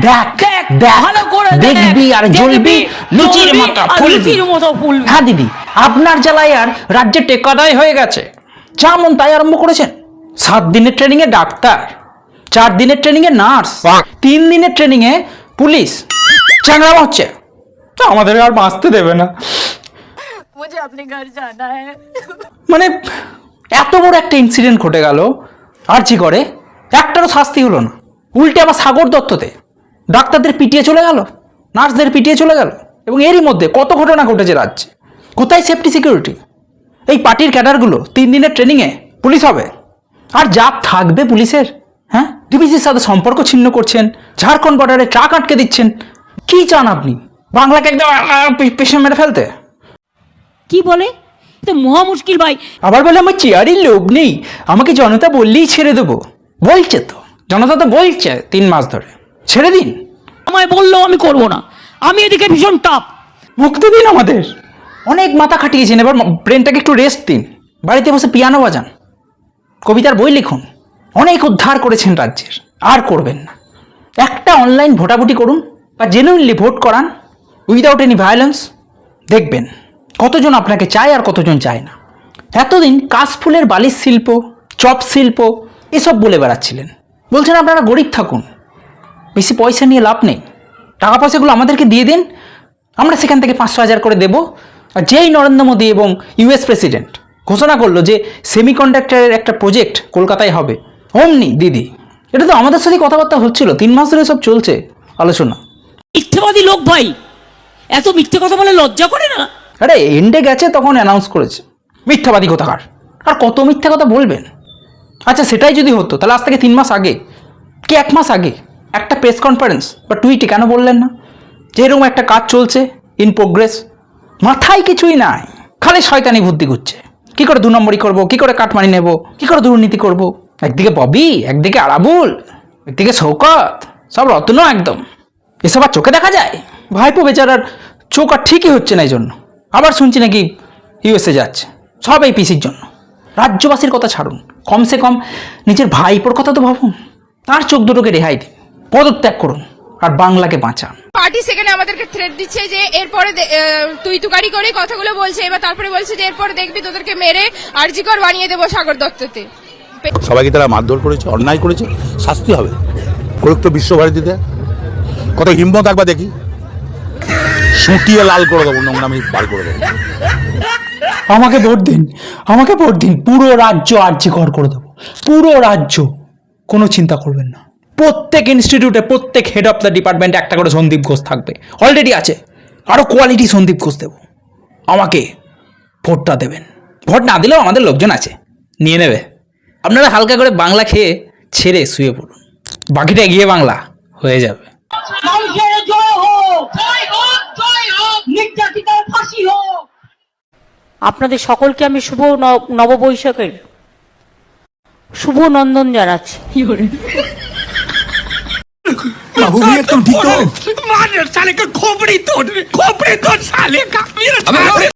দেখ দেখ করে হ্যাঁ দিদি আপনার জেলায় আর রাজ্যে টেকাদায় হয়ে গেছে। যেমন তাই আরম্ভ করেছেন। সাত দিনের ট্রেনিংয়ে ডাক্তার চার দিনের ট্রেনিংয়ে নার্স তিন দিনের ট্রেনিংয়ে পুলিশ। চাংরামা হচ্ছে। তো আমাদের আর বাঁচতে দেবে না। মানে এত বড় একটা ইনসিডেন্ট ঘটে গেল। আর জি করে? একটারও শাস্তি হলো না। উল্টে আবার সাগর দত্ততে। ডাক্তারদের পিটিয়ে চলে গেল নার্সদের পিটিয়ে চলে গেল এবং এরই মধ্যে কত ঘটনা ঘটেছে রাজ্যে। কোথায় সেফটি সিকিউরিটি এই পার্টির ক্যাডারগুলো তিন দিনের ট্রেনিংয়ে পুলিশ হবে। আর যা থাকবে পুলিশের হ্যাঁ? ডিবিসির সাথে সম্পর্ক ছিন্ন করছেন ঝাড়খণ্ড বর্ডারে ট্রাক আটকে দিচ্ছেন। কি চান আপনি? বাংলাকে একদম আহ, পে- পেছনে মেরে ফেলতে? কি বলে? তো মহা মুশকিল ভাই। আবার বলে আমার চেয়ারই লোক নেই আমাকে জনতা বললেই ছেড়ে দেবো। বলছে তো জনতা তো বলছে তিন মাস ধরে। ছেড়ে দিন। আমায় বলল আমি করব না। আমি এদিকে ভীষণ টাপ মুক্তি দিন আমাদের। অনেক মাথা খাটিয়েছেন এবার ব্রেনটাকে একটু রেস্ট দিন। বাড়িতে বসে পিয়ানো বাজান। কবিতার বই লিখুন। অনেক উদ্ধার করেছেন রাজ্যের। আর করবেন না। একটা অনলাইন ভোটাভুটি করুন বা জেনুইনলি ভোট করান। উইদাউট এনি ভায়োলেন্স দেখবেন কতজন আপনাকে চায় আর কতজন চায় না। এতদিন কাশফুলের বালিশ শিল্প চপ শিল্প এসব বলে বেড়াচ্ছিলেন। বলছেন আপনারা গরিব থাকুন। বেশি পয়সা নিয়ে লাভ নেই। টাকা পয়সাগুলো আমাদেরকে দিয়ে দিন। আমরা সেখান থেকে পাঁচশো হাজার করে দেব। আর যেই নরেন্দ্র মোদী এবং ইউএস প্রেসিডেন্ট ঘোষণা করল যে সেমিকন্ডাক্টরের একটা প্রজেক্ট কলকাতায় হবে অমনি দিদি। এটা তো আমাদের সাথে কথাবার্তা হচ্ছিল। তিন মাস ধরে সব চলছে আলোচনা। মিথ্যেবাদী লোক ভাই। এত মিথ্যে কথা বলে লজ্জা করে না? আরে এন্ডে গেছে তখন অ্যানাউন্স করেছে। মিথ্যাবাদী কোথাকার? আর কত মিথ্যা কথা বলবেন? আচ্ছা সেটাই যদি হতো তাহলে আজ থেকে তিন মাস আগে কি এক মাস আগে? একটা প্রেস কনফারেন্স বা টুইটে কেন বললেন না? যে এরকম একটা কাজ চলছে ইন প্রোগ্রেস মাথায় কিছুই নাই। খালি শয়তানি বুদ্ধি ঘুরছে। কী করে দু নম্বরই করব? কী করে কাটমানি নেব? কী করে দুর্নীতি করব? একদিকে ববি, একদিকে আরাবুল, একদিকে শৌকত সব রত্ন একদম। এসব আর চোখে দেখা যায়? ভাইপো বেচারার চোখ আর ঠিকই হচ্ছে না এই জন্য আবার শুনছি নাকি ইউএসএ যাচ্ছে। সব এই পিসির জন্য। রাজ্যবাসীর কথা ছাড়ুন। কমসে কম নিজের ভাইপোর কথা তো ভাবুন। তার চোখ দুটোকে রেহাই দিন। পদত্যাগ করুন আর বাংলাকে বাঁচান। পার্টি সেখানে আমাদেরকে থ্রেট দিচ্ছে যে এরপরে তুই তুকারি করে কথাগুলো বলছে এবার তারপরে বলছে যে এরপরে দেখবি তোদেরকে মেরে আরজিকর বানিয়ে দেবো সাগর দত্ততে সবাইকে তারা মারধর করেছে অন্যায় করেছে শাস্তি হবে। করুক তো বিশ্বভারতীতে কত হিম্মত একবার দেখি। সুটিয়ে লাল করে দেবো নোংরামি বার করে দেবো। আমাকে ভোট দিন আমাকে ভোট দিন পুরো রাজ্য আর্জি ঘর করে দেবো। পুরো রাজ্য কোনো চিন্তা করবেন না। প্রত্যেক ইনস্টিটিউটে প্রত্যেক হেড অফ দ্য ডিপার্টমেন্টে একটা করে সন্দীপ ঘোষ থাকবে। অলরেডি আছে। আরও কোয়ালিটি সন্দীপ ঘোষ দেবো। আমাকে ভোটটা দেবেন। ভোট না দিলেও আমাদের লোকজন আছে। নিয়ে নেবে। আপনারা হালকা করে বাংলা খেয়ে ছেড়ে শুয়ে পড়ুন। বাকিটা এগিয়ে বাংলা হয়ে যাবে। আপনাদের সকলকে আমি শুভ নববৈশাখের শুভ নন্দন জানাচ্ছি। বাবু ভাই একদম ঠিক তো। মানের শালিকা খোপড়ি তোর খোপড়ি তোর শালিকা।